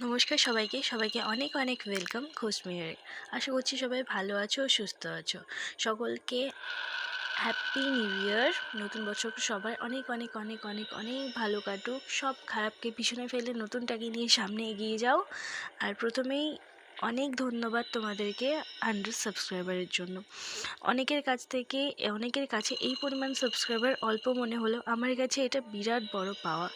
নমস্কার সবাইকে। সবাইকে অনেক অনেক ওয়েলকাম খোসমিয়ারে আশা করছি সবাই ভালো আছো সুস্থ আছো। সকলকে হ্যাপি নিউ ইয়ার নতুন বছর সবাই অনেক অনেক অনেক অনেক অনেক ভালো কাটুক। সব খারাপকে পিছনে ফেলে নতুনটাকে নিয়ে সামনে এগিয়ে যাও। আর প্রথমেই অনেক ধন্যবাদ তোমাদেরকে হান্ড্রেড সাবস্ক্রাইবারের জন্য। অনেকের কাছ থেকে, অনেকের কাছে এই পরিমাণ সাবস্ক্রাইবার অল্প মনে হলেও আমার কাছে এটা বিরাট বড় পাওয়া।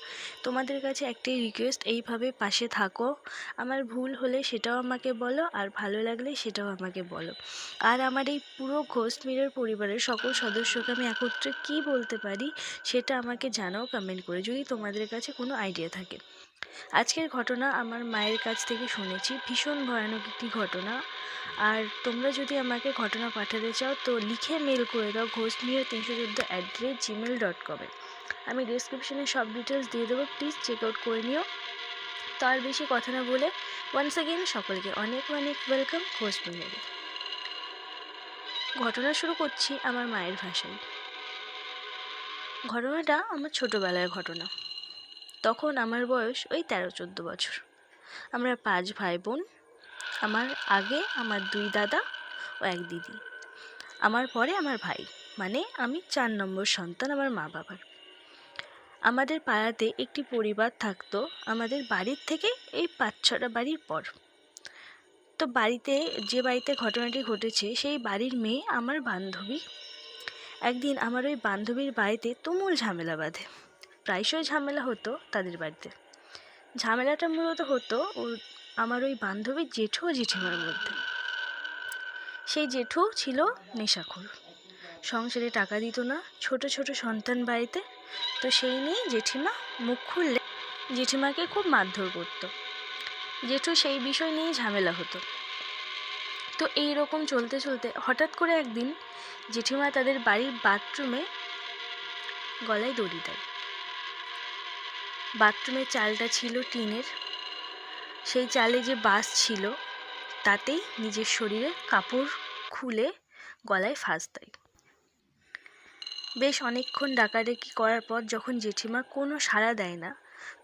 তোমাদের কাছে একটাই রিকোয়েস্ট এইভাবে পাশে থাকো। আমার ভুল হলে সেটাও আমাকে বলো, আর ভালো লাগলে সেটাও আমাকে বলো। আর আমার এই পুরো ঘোষ মিরের পরিবারের সকল সদস্যকে আমি একত্রে কী বলতে পারি সেটা আমাকে জানাও কমেন্ট করে, যদি তোমাদের কাছে কোনো আইডিয়া থাকে। আজকের ঘটনা আমার মায়ের কাছ থেকে শুনেছি, ভীষণ ভয়ানক একটি ঘটনা। আর তোমরা যদি আমাকে ঘটনা পাঠাতে চাও, তো লিখে মেল করে দাও ঘোষ নিয়ে তিনশো চোদ্দ at the rate Gmail dot কমে আমি ডিসক্রিপশনে সব ডিটেলস দিয়ে দেবো প্লিজ চেক আউট করে নিও। তো আর বেশি কথা না বলে ওয়ান্স অ্যাগেন সকলকে অনেক অনেক ওয়েলকাম ঘোষ মিলের ঘটনা শুরু করছি আমার মায়ের ভাষায়। ঘটনাটা আমার ছোটোবেলার ঘটনা। তখন আমার বয়স ওই তেরো চোদ্দ বছর। আমরা পাঁচ ভাই বোন আমার আগে আমার দুই দাদা ও এক দিদি। আমার পরে আমার ভাই মানে আমি চার নম্বর সন্তান আমার মা বাবার। আমাদের পাড়াতে একটি পরিবার থাকতো, আমাদের বাড়ির থেকে এই পাঁচ ছটা বাড়ির পর। তো বাড়িতে যে বাড়িতে ঘটনাটি ঘটেছে, সেই বাড়ির মেয়ে আমার বান্ধবী। একদিন আমার ওই বান্ধবীর বাড়িতে তুমুল ঝামেলা বাঁধে। প্রায়শই ঝামেলা হতো তাদের বাড়িতে। ঝামেলাটা মূলত হতো ও আমার ওই বান্ধবীর জেঠু ও জেঠিমার মধ্যে। সেই জেঠু ছিল নেশাখোর। সংসারে টাকা দিত না, ছোট ছোট সন্তান বাড়িতে। তো সেই নিয়ে জেঠিমা মুখ খুললে জেঠিমাকে খুব মারধর করতো। জেঠু সেই বিষয় নিয়ে ঝামেলা হতো। তো এই রকম চলতে চলতে হঠাৎ করে একদিন জেঠিমা তাদের বাড়ির বাথরুমে গলায় দড়ি দেয়। বাথরুমের চালটা ছিল টিনের। সেই চালে যে বাস ছিল, তাতেই নিজের শরীরে কাপড় খুলে গলায় ফাঁস দেয়। বেশ অনেকক্ষণ ডাকাডাকি করার পর যখন জেঠিমা কোনো সাড়া দেয় না,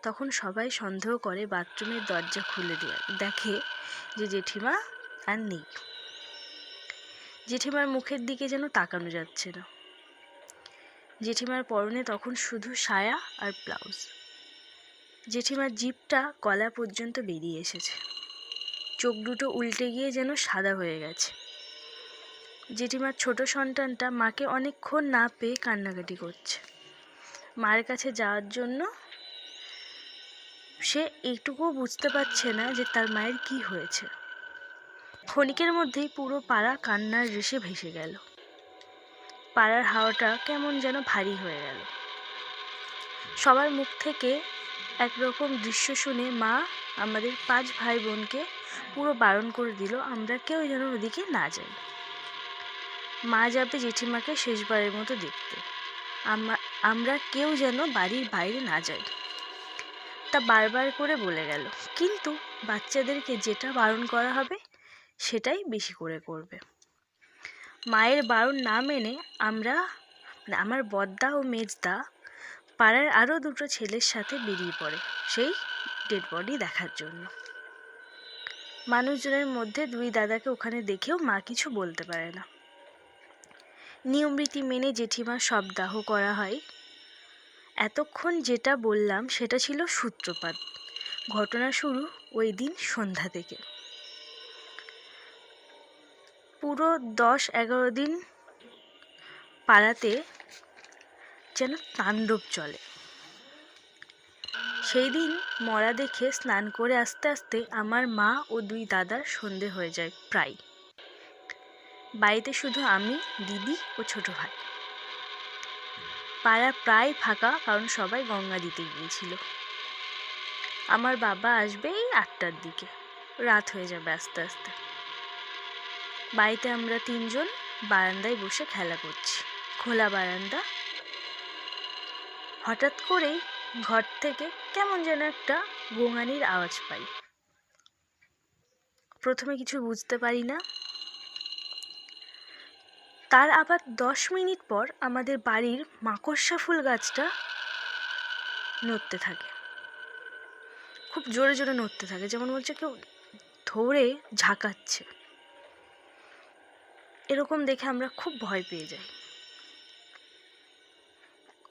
তখন সবাই সন্দেহ করে বাথরুমের দরজা খুলে দেয়, দেখে যে জেঠিমা আর নেই। জেঠিমার মুখের দিকে যেন তাকানো যাচ্ছে না। জেঠিমার পরনে তখন শুধু সায়া আর ব্লাউজ। জেঠিমার জিপটা গলা পর্যন্ত বেরিয়ে এসেছে। চোখ দুটো উল্টে গিয়ে যেন সাদা হয়ে গেছে। জেঠিমার ছোট সন্তানটা মাকে অনেকক্ষণ না পেয়ে কান্নাকাটি করছে। মায়ের কাছে যাওয়ার জন্য সে এইটুকুও বুঝতে পারছে না যে তার মায়ের কি হয়েছে। ক্ষণিকের মধ্যেই পুরো পাড়া কান্নার রেশে ভেসে গেল। পাড়ার হাওয়াটা কেমন যেন ভারী হয়ে গেল। সবার মুখ থেকে একরকম দৃশ্য শুনে মা আমাদের পাঁচ ভাই বোনকে পুরো বারণ করে দিল, আমরা কেউ যেন ওদিকে না যাই। মা যাবে জেঠিমাকে শেষবারের মতো দেখতে আমরা কেউ যেন বাড়ির বাইরে না যাই। তা বারবার করে বলে গেল, কিন্তু বাচ্চাদেরকে যেটা বারণ করা হবে, সেটাই বেশি করে করবে। মায়ের বারণ না মেনে আমরা মানে আমার বদ্দা ও মেজদা পাড়ার আরও দুটো ছেলের সাথে বেরিয়ে পড়ে সেই ডেড বডি দেখার জন্য। মানুষজনের মধ্যে দুই দাদাকে ওখানে দেখেও মা কিছু বলতে পারে না। নিয়মরীতি মেনে জেঠিমা সব দাহ করা হয়। এতক্ষণ যেটা বললাম সেটা ছিল সূত্রপাত। ঘটনা শুরু ওই দিন সন্ধ্যা থেকে। পুরো দশ এগারো দিন পাড়াতে যেন তাণ্ডব চলে। সেই দিন মরা দেখে স্নান করে আস্তে আস্তে আমার মা ও দুই দাদার সন্ধে হয়ে যায় প্রায়। বাড়িতে শুধু আমি, দিদি ও ছোট ভাই। পাড়া প্রায় ফাঁকা, কারণ সবাই গঙ্গা দিতে গিয়েছিল। আমার বাবা আসবে এই আটটার দিকে। রাত হয়ে যাবে আস্তে আস্তে। বাড়িতে আমরা তিনজন বারান্দায় বসে খেলা করছি। খোলা বারান্দা হঠাৎ করেই ঘর থেকে কেমন যেন একটা গোঙানির আওয়াজ পাই। প্রথমে কিছু বুঝতে পারি না। তার আবার দশ মিনিট পর আমাদের বাড়ির মাকড়সা ফুল গাছটা নড়তে থাকে। খুব জোরে জোরে নড়তে থাকে, যেমন বলছে কেউ ধরে ঝাঁকাচ্ছে। এরকম দেখে আমরা খুব ভয় পেয়ে যাই।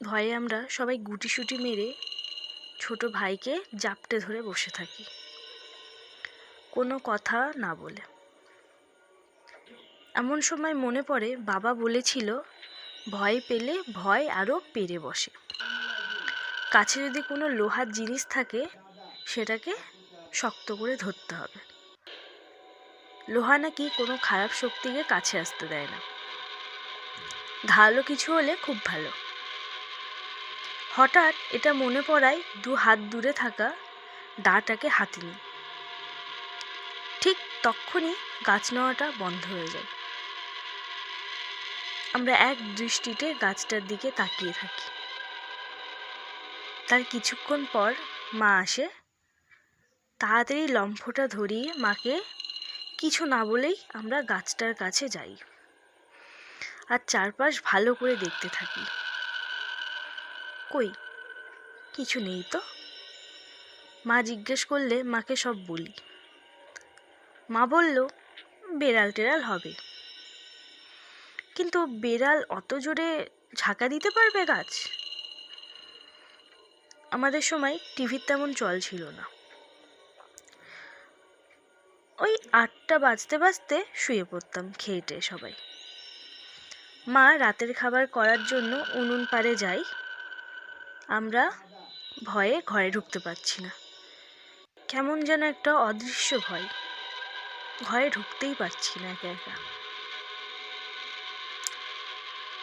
ভয়ে আমরা সবাই গুটি সুটি মেরে ছোট ভাইকে জাপটে ধরে বসে থাকি। কোনো কথা না বলে। এমন সময় মনে পড়ে বাবা বলেছিল, ভয় পেলে ভয় আরও পেরে বসে। কাছে যদি কোনো লোহার জিনিস থাকে, সেটাকে শক্ত করে ধরতে হবে। লোহা নাকি কোনো খারাপ শক্তিকে কাছে আসতে দেয় না। ধারালো কিছু হলে খুব ভালো। হঠাৎ এটা মনে পড়ায় দু হাত দূরে থাকা দাটাকে হাতে নিই ঠিক তক্ষুনি গাছ নেওয়াটা বন্ধ হয়ে যায়। আমরা এক দৃষ্টিতে গাছটার দিকে তাকিয়ে থাকি। তার কিছুক্ষণ পর মা আসে। তাড়াতাড়ি লম্ফটা ধরিয়ে মাকে কিছু না বলেই আমরা গাছটার কাছে যাই। আর চারপাশ ভালো করে দেখতে থাকি। কই? কিছু নেই তো। মা জিজ্ঞেস করলে মাকে সব বলি। মা বলল, বেড়াল টেড়াল হবে। কিন্তু বেড়াল অত জোরে ঝাঁকা দিতে পারবে গাছ? আমাদের সময় টিভির তেমন চল ছিল না। ওই আটটা বাজতে বাজতে শুয়ে পড়তাম খেয়েটে সবাই। মা রাতের খাবার করার জন্য উনুন পাড়ে যাই আমরা ভয়ে ঘরে ঢুকতে পারছি না। কেমন যেন একটা অদৃশ্য ভয়। ঘরে ঢুকতেই পারছি না একা একা।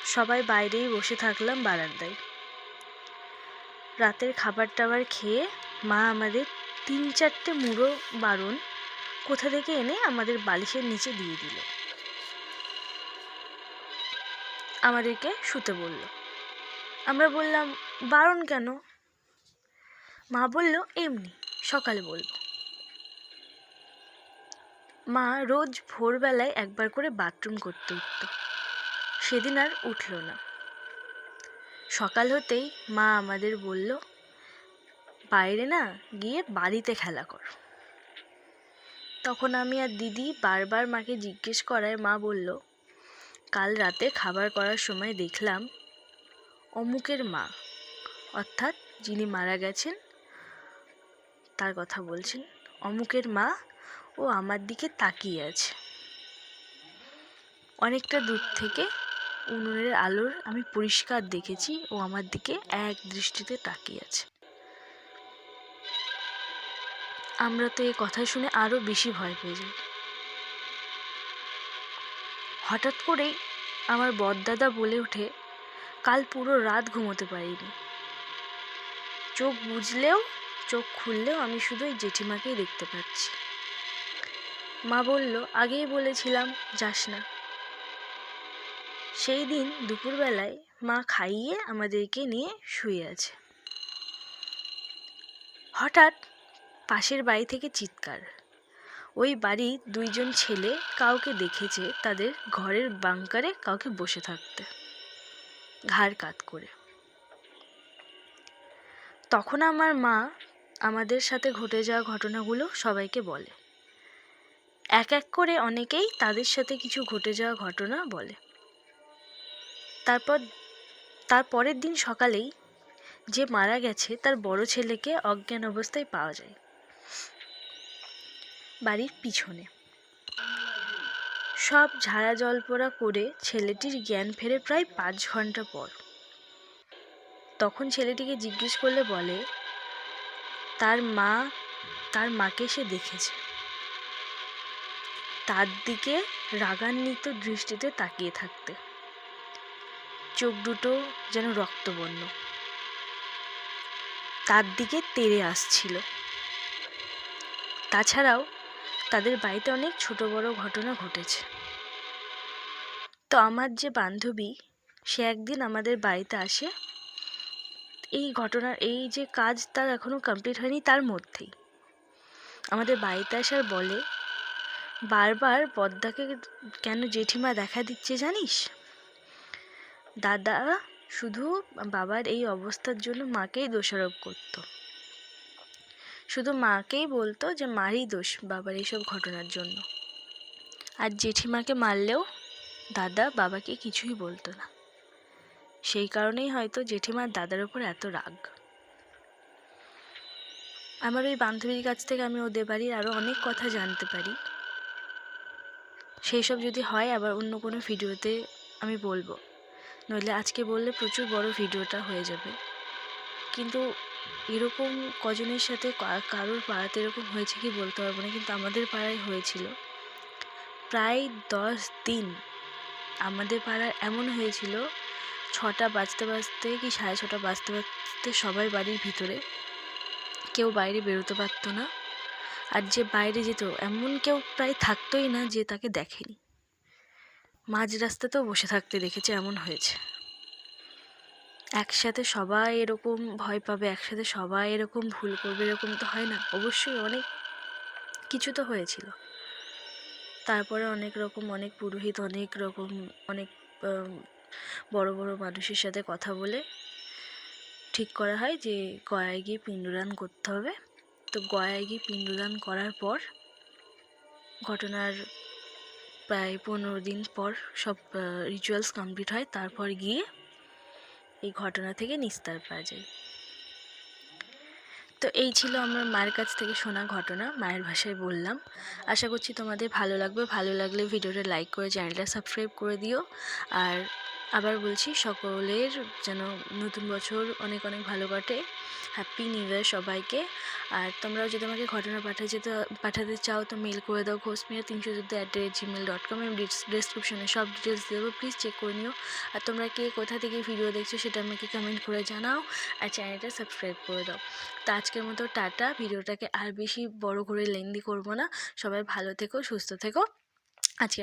সবাই বাইরেই বসে থাকলাম বারান্দায়। রাতের খাবার টাবার খেয়ে মা আমাদের তিন চারটে মুড়ো বারণ কোথা থেকে এনে আমাদের বালিশের নিচে দিয়ে দিল। আমাদেরকে শুতে বলল আমরা বললাম, বারণ কেন? মা বলল, এমনি, সকালে বলব। মা রোজ ভোরবেলায় একবার করে বাথরুম করতে উঠত। সেদিন আর উঠল না। সকাল হতেই মা আমাদের বলল, বাইরে না, গিয়ে বাড়িতে খেলা কর। তখন আমি আর দিদি বারবার মাকে জিজ্ঞেস করায় মা বলল, কাল রাতে খাবার করার সময় দেখলাম অমুকের মা। অর্থাৎ যিনি মারা গেছেন, তার কথা বলছেন, অমুকের মা ও আমার দিকে তাকিয়ে আছে। অনেকটা দূর থেকে উনুনের আলোর আমি পরিষ্কার দেখেছি ও আমার দিকে এক দৃষ্টিতে তাকিয়ে আছে। আমরা তো এই কথা শুনে আরও বেশি ভয় পেয়ে যাই। হঠাৎ করেই আমার বদদাদা বলে ওঠে কাল পুরো রাত ঘুমোতে পারিনি। চোখ বুঝলেও চোখ খুললেও আমি শুধু ওই জেঠিমাকেই দেখতে পাচ্ছি। মা বলল, আগেই বলেছিলাম, যাস না। সেই দিন দুপুরবেলায় মা খাইয়ে আমাদেরকে নিয়ে শুয়ে আছে। হঠাৎ পাশের বাড়ি থেকে চিৎকার। ওই বাড়ির দুইজন ছেলে কাউকে দেখেছে তাদের ঘরের বাংকারে কাউকে বসে থাকতে। ঘাড় কাত করে। তখন আমার মা আমাদের সাথে ঘটে যাওয়া ঘটনাগুলো সবাইকে বলে। এক এক করে অনেকেই তাদের সাথে কিছু ঘটে যাওয়া ঘটনা বলে। তারপর, তার পরের দিন সকালেই যে মারা গেছে তার বড় ছেলেকে অজ্ঞান অবস্থায় পাওয়া যায়। বাড়ির পিছনে। সব ঝাড়া জলপোড়া করে ছেলেটির জ্ঞান ফেরে প্রায় পাঁচ ঘণ্টা পর। তখন ছেলেটিকে জিজ্ঞেস করলে বলে, তার মা, তার মাকে সে দেখেছে। তার দিকে রাগান্বিত দৃষ্টিতে তাকিয়ে থাকতে। চোখ দুটো যেন রক্তবর্ণ। তার দিকে তেড়ে আসছিল। তাছাড়াও তাদের বাড়িতে অনেক ছোট বড় ঘটনা ঘটেছে। তো আমার যে বান্ধবী, সে একদিন আমাদের বাড়িতে আসে। এই ঘটনার, এই যে কাজ তার এখনও কমপ্লিট হয়নি, তার মধ্যেই। আমাদের বাড়িতে আসার বলে বারবার পদ্মাকে কেন জেঠিমা দেখা দিচ্ছে জানিস? দাদা শুধু বাবার এই অবস্থার জন্য মাকেই দোষারোপ করত। শুধু মাকেই বলতো যে মারই দোষ বাবার এইসব ঘটনার জন্য। আর জেঠিমাকে মারলেও দাদা বাবাকে কিছুই বলতো না। সেই কারণেই হয়তো জেঠিমার দাদার ওপর এত রাগ। আমার ওই বান্ধবীর কাছ থেকে আমি ওদের বাড়ির আরও অনেক কথা জানতে পারি। সেই সব যদি হয়, আবার অন্য কোনো ভিডিওতে আমি বলব। নইলে আজকে বললে প্রচুর বড় ভিডিওটা হয়ে যাবে। কিন্তু এরকম কজনের সাথে কারোর পাড়াতে এরকম হয়েছে কি বলতে পারব না, কিন্তু আমাদের পাড়ায় হয়েছিল। প্রায় দশ দিন আমাদের পাড়ায় এমন হয়েছিল, ছটা বাজতে বাজতে কি সাড়ে ছটা বাজতে বাজতে সবাই বাড়ির ভিতরে, কেউ বাইরে বেরোতে পারতো না, আর যে বাইরে যেত, এমন কেউ প্রায় থাকতোই না যে তাকে দেখেনি। মাঝ রাস্তাতেও বসে থাকতে দেখেছে, এমন হয়েছে। একসাথে সবাই এরকম ভয় পাবে, একসাথে সবাই এরকম ভুল করবে, এরকম তো হয় না। অবশ্যই অনেক কিছু তো হয়েছিল। তারপরে অনেক রকম, অনেক পুরোহিত, অনেক রকম, অনেক বড় বড় মানুষের সাথে কথা বলে ঠিক করা হয় যে গয়ায় গিয়ে পিণ্ডদান করতে হবে। তো গয়ায় গিয়ে পিণ্ডদান করার পর ঘটনার প্রায় পনেরো দিন পর সব রিচুয়ালস কমপ্লিট হয়। তারপর গিয়ে এই ঘটনা থেকে নিস্তার পাওয়া যায়। তো এই ছিল আমার মায়ের কাছ থেকে শোনা ঘটনা, মায়ের ভাষায় বললাম। আশা করছি তোমাদের ভালো লাগবে। ভালো লাগলে ভিডিওটা লাইক করে চ্যানেলটা সাবস্ক্রাইব করে দিও। আর আবার বলছি, সকলের যেন নতুন বছর অনেক অনেক ভালো কাটে। হ্যাপি নিউ ইয়ার সবাইকে। আর তোমরাও যদি আমাকে ঘটনা পাঠাতে যেতে, পাঠাতে চাও তো মেল করে দাও। ঘোষমিয়া তিনশো চোদ্দ at the rate Gmail dot com আমি ডিসক্রিপশনে সব ডিটেলস দেবো। প্লিজ চেক করে নিও। আর তোমরা কে কোথা থেকে ভিডিও দেখছ সেটা আমাকে কমেন্ট করে জানাও। আর চ্যানেলটা সাবস্ক্রাইব করে দাও। তো আজকের মতো টাটা। ভিডিওটাকে আর বেশি বড় করে লেন্দি করব না। সবাই ভালো থেকো, সুস্থ থেকো। আজকে